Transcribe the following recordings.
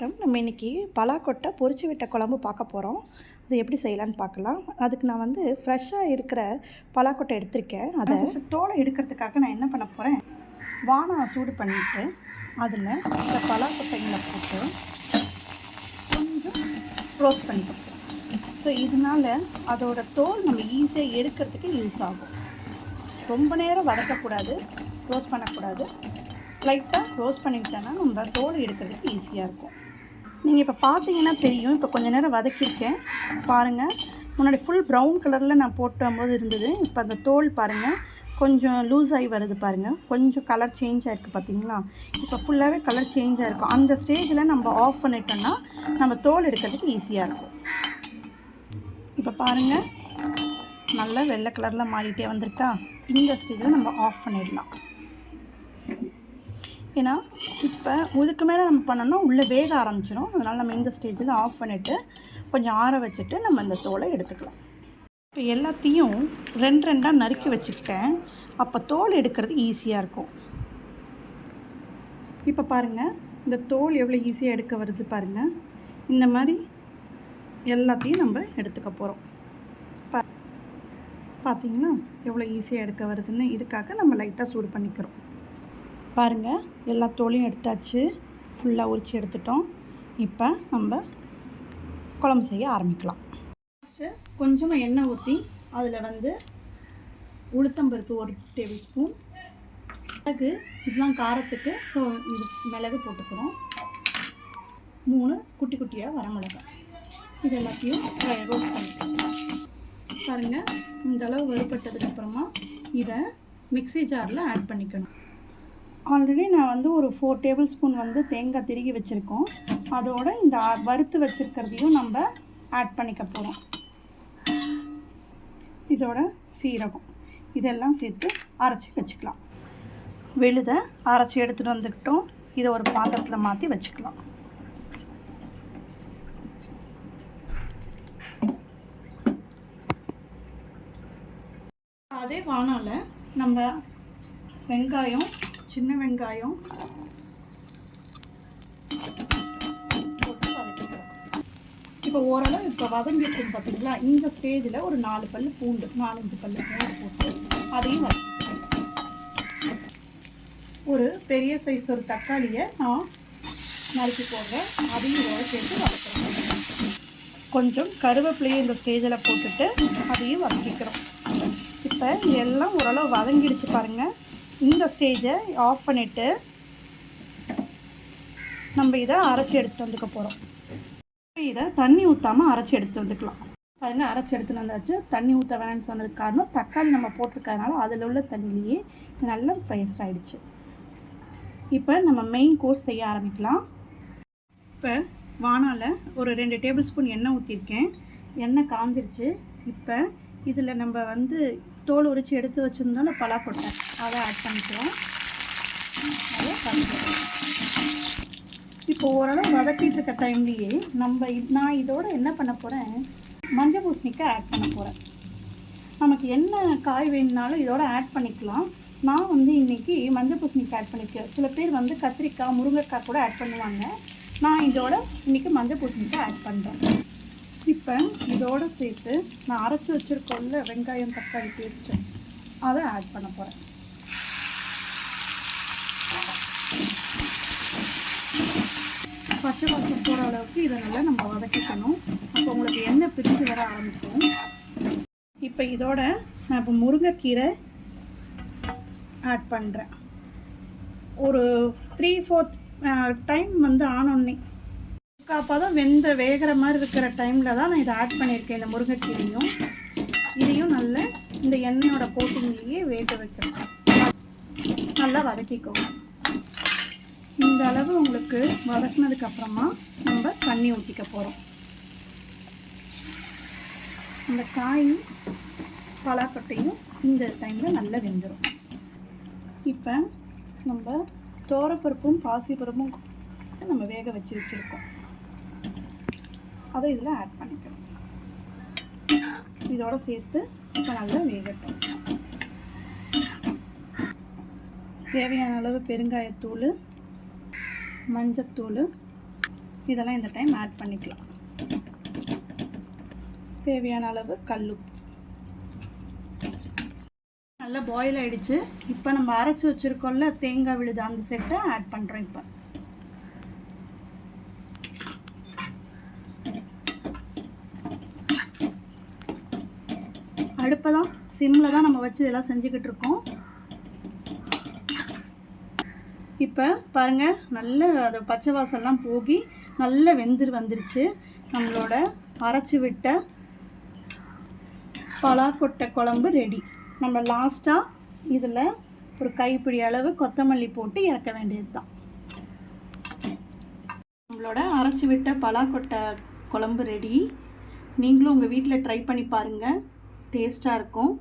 வணக்கம். நம்ம இன்றைக்கி பலாக்கொட்டை பொரிச்சு விட்ட குழம்பு பார்க்க போகிறோம் அது எப்படி செய்யலான்னு பார்க்கலாம். அதுக்கு நான் வந்து ஃப்ரெஷ்ஷாக இருக்கிற பலாக்கொட்டை எடுத்திருக்கேன். அதை தோலை எடுக்கிறதுக்காக நான் என்ன பண்ண போகிறேன் வானம் சூடு பண்ணிவிட்டு அதில் இந்த பலாக்கொட்டைங்களை போட்டு கொஞ்சம் ரோஸ்ட் பண்ணிக்கலாம் ஸோ இதனால் அதோட தோல் நம்ம ஈஸியாக எடுக்கிறதுக்கு யூஸ் ஆகும். ரொம்ப நேரம் வதக்கக்கூடாது ரோஸ்ட் பண்ணக்கூடாது. லைட்டாக ரோஸ்ட் பண்ணிக்கிட்டோன்னா நம்ம தோல் எடுக்கிறதுக்கு ஈஸியாக இருக்கும். நீங்கள் இப்போ பார்த்தீங்கன்னா தெரியும். இப்போ கொஞ்சம் நேரம் வதக்கியிருக்கேன். பாருங்கள் முன்னாடி ஃபுல் ப்ரௌன் கலரில் நான் போட்டும்போது இருந்தது. இப்போ அந்த தோல் பாருங்கள் கொஞ்சம் லூஸ் ஆகி வருது பாருங்கள் கொஞ்சம் கலர் சேஞ்ச் ஆகிருக்கு பார்த்தீங்களா இப்போ ஃபுல்லாகவே கலர் சேஞ்ச் ஆகிருக்கும் அந்த ஸ்டேஜில் நம்ம ஆஃப் பண்ணிட்டோம்னா நம்ம தோல் எடுக்கிறதுக்கு ஈஸியாக இருக்கும். இப்போ பாருங்கள் நல்லா வெள்ளை கலரில் மாறிட்டே வந்திருக்கா? இந்த ஸ்டேஜில் நம்ம ஆஃப் பண்ணிடலாம். ஏன்னா இப்போ இதுக்கு மேலே நம்ம பண்ணோம்னா உள்ளே வேக ஆரம்பிச்சிடும் அதனால் நம்ம இந்த ஸ்டேஜில் ஆஃப் பண்ணிவிட்டு கொஞ்சம் ஆற வச்சுட்டு நம்ம இந்த தோலை எடுத்துக்கலாம். இப்போ எல்லாத்தையும் ரெண்டு ரெண்டாக நறுக்கி வச்சுக்கிட்டேன். அப்போ தோல் எடுக்கிறது ஈஸியாக இருக்கும். இப்போ பாருங்கள் இந்த தோல் எவ்வளோ ஈஸியாக எடுக்க வருது பாருங்கள் இந்த மாதிரி எல்லாத்தையும் நம்ம எடுத்துக்க போகிறோம் பா பார்த்தீங்களா எவ்வளோ ஈஸியாக எடுக்க வருதுன்னு இதுக்காக நம்ம லைட்டாக சூடு பண்ணிக்கிறோம். பாருங்கள் எல்லா தோலையும் எடுத்தாச்சு. ஃபுல்லாக உரித்து எடுத்துட்டோம். இப்போ நம்ம குழம்பு செய்ய ஆரம்பிக்கலாம். ஃபஸ்ட்டு கொஞ்சமாக எண்ணெய் ஊற்றி அதில் வந்து உளுத்தம்பருப்பு ஒரு டேபிள் ஸ்பூன் மிளகு இதெல்லாம் காரத்துக்கு. ஸோ இது மிளகு போட்டுக்கிறோம். மூணு குட்டி குட்டியாக வரமிளகு இது எல்லாத்தையும் ரோஸ்ட் பண்ணிக்கலாம். பாருங்கள் இந்த அளவு வறுபட்டதுக்கப்புறமா இதை மிக்ஸி ஜாரில் ஆட் பண்ணிக்கணும். ஆல்ரெடி நான் வந்து ஒரு ஃபோர் டேபிள் ஸ்பூன் வந்து தேங்காய் திருகி வச்சுருக்கோம். அதோட இந்த வறுத்து வச்சுருக்கிறதையும் நம்ம ஆட் பண்ணிக்க போகிறோம் இதோட சீரகம். இதெல்லாம் சேர்த்து அரைச்சி வச்சுக்கலாம். விழுதை அரைச்சி எடுத்துகிட்டு வந்துக்கிட்டோம். இதை ஒரு பாத்திரத்தில் மாற்றி வச்சுக்கலாம். அதே வானால் நம்ம வெங்காயம் சின்ன வெங்காயம். போட்டு இப்போ ஓரளவு இப்போ வதங்கிட்டு பார்த்தீங்களா? இந்த ஸ்டேஜில் ஒரு நாலு பல் பூண்டு நாலஞ்சு பல் பூண்டு போட்டு அதையும் வதக்கிக்கலாம் ஒரு பெரிய சைஸ் ஒரு தக்காளியை நான் நறுக்கி போடுறேன். அதையும் ஓர சேர்த்து வளர்க்குறேன் கொஞ்சம் கருவேப்பிலையை இந்த ஸ்டேஜில் போட்டுட்டு அதையும் வதக்கிக்கிறோம். இப்போ எல்லாம் ஓரளவு வதங்கிடுச்சு பாருங்கள் இந்த ஸ்டேஜை ஆஃப் பண்ணிவிட்டு நம்ம இதை அரைச்சி எடுத்து வந்துக்க போகிறோம் இதை தண்ணி ஊற்றாமல் அரைச்சி எடுத்து வந்துக்கலாம். பாருங்கள் அரைச்சி எடுத்துட்டு வந்தாச்சு. தண்ணி ஊற்ற வேணாம்னு சொன்னதுக்கு காரணம் தக்காளி நம்ம போட்டிருக்கறதுனால அதில் உள்ள தண்ணியிலேயே நல்லா பேஸ்ட் ஆகிடுச்சு இப்போ நம்ம மெயின் கோர்ஸ் செய்ய ஆரம்பிக்கலாம். இப்போ வானால ஒரு ரெண்டு டேபிள் ஸ்பூன் எண்ணெய் ஊற்றிருக்கேன் எண்ணெய் காஞ்சிருச்சு. இப்போ இதில் நம்ம வந்து தோல் உரித்து எடுத்து வச்சுருந்தோம்ல பலாக்கொட்டை. அதை ஆட் பண்ணிக்கிறோம். அதை கலந்துக்கிறோம் இப்போ ஓரளவு வதக்கிட்டு இருக்க டைம்லேயே நம்ம நான் இதோட என்ன பண்ண போகிறேன் மஞ்சள் பூசணிக்காய் ஆட் பண்ண போகிறேன் நமக்கு என்ன காய் வேணுனாலும் இதோட ஆட் பண்ணிக்கலாம். நான் வந்து இன்றைக்கி மஞ்சள் பூசணிக்காய் ஆட் பண்ணிக்கிறேன் சில பேர் வந்து கத்திரிக்காய் முருங்கைக்காய் கூட ஆட் பண்ணுவாங்க. நான் இதோட இன்னைக்கு மஞ்சள் பூசணிக்காய் ஆட் பண்ணுறேன் இப்போ இதோட சேர்த்து நான் அரைச்சி வச்சுருக்கோம்ல வெங்காயம் தக்காளி பேஸ்ட்டு அதை ஆட் பண்ண போகிறேன் பச்சை வாசம் போகிற அளவுக்கு இதை நல்லா நம்ம வதக்கிக்கணும். அப்போ உங்களுக்கு எண்ணெய் பிரித்து வர ஆரம்பிக்கும் இப்போ இதோட நான் இப்போ முருங்கைக்கீரை ஆட் பண்ணுறேன் ஒரு த்ரீ ஃபோர்த் டைம் வந்து ஆனோடனே முக்கால் வெந்த வேகிற மாதிரி இருக்கிற டைமில் தான் நான் இதை ஆட் பண்ணியிருக்கேன் இந்த முருங்கைக்கீரையும். இதையும் நல்லா இந்த எண்ணெயோட கோட்டிங்லேயே வேக வைக்கணும். நல்லா வதக்கிக்கோங்க. இந்த அளவு உங்களுக்கு வதக்குனதுக்கப்புறமா நம்ம தண்ணி ஊற்றிக்க போகிறோம் இந்த காயும் பலாக்கொட்டையும் இந்த டைமில் நல்லா வெந்துடும் இப்போ நம்ம தோரப்பருப்பும் பாசிப்பருப்பும் நம்ம வேக வச்சு வச்சுருக்கோம். அதை இதில் ஆட் பண்ணிக்கிறோம் இதோட சேர்த்து இப்போ நல்லா வேகட்டும். தேவையான அளவு பெருங்காயத்தூள் மஞ்சத்தூள். இதெல்லாம் இந்த டைம் ஆட் பண்ணிக்கலாம். தேவையான அளவு கல்லுப்பு நல்லா பாயில் ஆகிடுச்சு இப்போ நம்ம அரைச்சி வச்சுருக்கோம்ல தேங்காய் விழுது அந்த செட்டை ஆட் பண்ணுறோம் இப்போ. அடுப்பை தான் சிம்மில் தான் நம்ம வச்சு இதெல்லாம் செஞ்சுக்கிட்டு இருக்கோம். இப்போ பாருங்கள் நல்ல அது பச்சை வாசல்லாம் போகி நல்ல வெந்துரு வந்துருச்சு. நம்மளோட அரைச்சி விட்ட பலாக்கொட்டை குழம்பு ரெடி நம்ம லாஸ்ட்டாக இதில் ஒரு கைப்பிடி அளவு கொத்தமல்லி போட்டு இறக்க வேண்டியது தான் நம்மளோட அரைச்சி விட்ட பலாக்கொட்டை குழம்பு ரெடி நீங்களும் உங்கள் வீட்டில் ட்ரை பண்ணி பாருங்கள் டேஸ்ட்டாக இருக்கும்.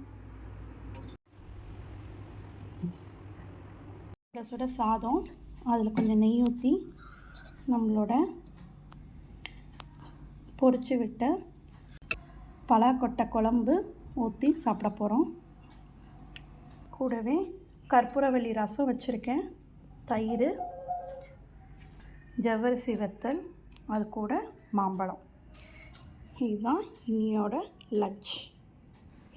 சுட சுட சாதம் அதில் கொஞ்சம் நெய் ஊற்றி நம்மளோட பொறிச்சு விட்ட பலாக்கொட்டை குழம்பு ஊற்றி சாப்பிட போகிறோம் கூடவே கற்பூரவள்ளி ரசம் வச்சுருக்கேன் தயிர் ஜவ்வரிசி வெத்தல் அது கூட மாம்பழம். இதுதான் இன்னியோட லஞ்ச்.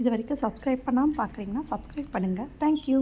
இது வரைக்கும் சப்ஸ்கிரைப் பண்ணாமல் பார்க்குறீங்கன்னா சப்ஸ்கிரைப் பண்ணுங்கள் தேங்க்யூ